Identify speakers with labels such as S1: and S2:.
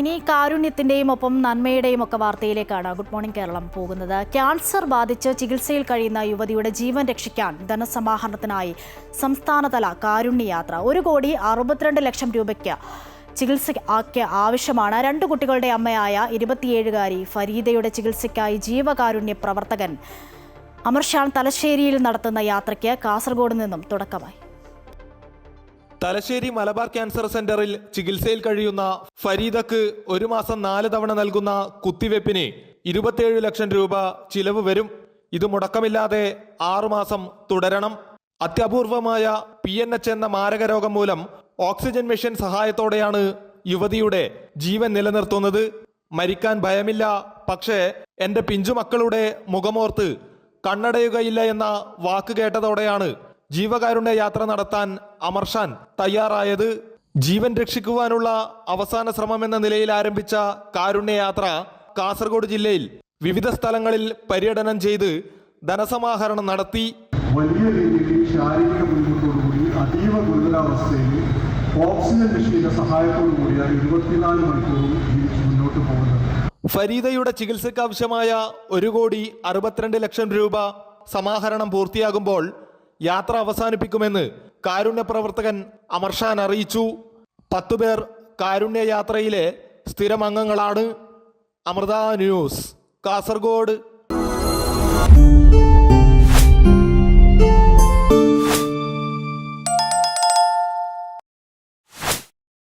S1: ഇനി കാരുണ്യത്തിന്റെയും ഒപ്പം നന്മയുടെയും ഒക്കെ വാർത്തയിലേക്കാണ് ഗുഡ് മോർണിംഗ് കേരളം പോകുന്നത്. ക്യാൻസർ ബാധിച്ച് ചികിത്സയിൽ കഴിയുന്ന യുവതിയുടെ ജീവൻ രക്ഷിക്കാൻ ധനസമാഹരണത്തിനായി സംസ്ഥാനതല കാരുണ്യയാത്ര. ഒരു കോടി അറുപത്തിരണ്ട് ലക്ഷം രൂപയ്ക്ക് ചികിത്സയ്ക്ക് ആവശ്യമാണ്. രണ്ട് കുട്ടികളുടെ അമ്മയായ ഇരുപത്തിയേഴുകാരി ഫരീദയുടെ ചികിത്സയ്ക്കായി ജീവകാരുണ്യ പ്രവർത്തകൻ അമർഷാൻ തലശ്ശേരിയിൽ നടത്തുന്ന യാത്രയ്ക്ക് കാസർഗോഡ് നിന്നും തുടക്കമായി.
S2: തലശ്ശേരി മലബാർ ക്യാൻസർ സെന്ററിൽ ചികിത്സയിൽ കഴിയുന്ന ഫരീദക്ക് ഒരു മാസം നാല് തവണ നൽകുന്ന കുത്തിവെപ്പിന് ഇരുപത്തിയേഴ് ലക്ഷം രൂപ ചിലവ് വരും. ഇത് മുടക്കമില്ലാതെ ആറുമാസം തുടരണം. അത്യപൂർവമായ പി എൻ എച്ച് എന്ന മാരകരോഗം മൂലം ഓക്സിജൻ മെഷീൻ സഹായത്തോടെയാണ് യുവതിയുടെ ജീവൻ നിലനിർത്തുന്നത്. മരിക്കാൻ ഭയമില്ല. പക്ഷേ എന്റെ പിഞ്ചുമക്കളുടെ മുഖമോർത്ത് കണ്ണടയുകയില്ല എന്ന വാക്ക് കേട്ടതോടെയാണ് ജീവകാരുണ്യ യാത്ര നടത്താൻ അമർഷാൻ തയ്യാറായത് ജീവൻ രക്ഷിക്കുവാനുള്ള അവസാന ശ്രമം എന്ന നിലയിൽ ആരംഭിച്ച കാരുണ്യയാത്ര കാസർഗോഡ് ജില്ലയിൽ വിവിധ സ്ഥലങ്ങളിൽ പര്യടനം ചെയ്ത് ധനസമാഹരണം നടത്തി.
S3: വലിയ രീതിയിൽ ശാരീരിക ബുദ്ധിമുട്ടോടുകൂടി അതീവ ഗുരുതരാവസ്ഥയിൽ ഓക്സിജൻ മെഷീന്റെ സഹായത്തോടു കൂടിയാണ് ഇരുപത്തിനാല് മണിക്കൂറും ജീവിച്ച് മുന്നോട്ട് പോകുന്നത്.
S2: ഫരീദയുടെ ചികിത്സയ്ക്ക് ആവശ്യമായ ഒരു കോടി അറുപത്തിരണ്ട് ലക്ഷം രൂപ സമാഹരണം പൂർത്തിയാകുമ്പോൾ യാത്ര അവസാനിപ്പിക്കുമെന്ന് കാരുണ്യ പ്രവർത്തകൻ അമർഷാൻ അറിയിച്ചു. പത്തുപേർ കാരുണ്യ യാത്രയിലെ സ്ഥിരം അംഗങ്ങളാണ്. അമൃത ന്യൂസ് കാസർഗോഡ്.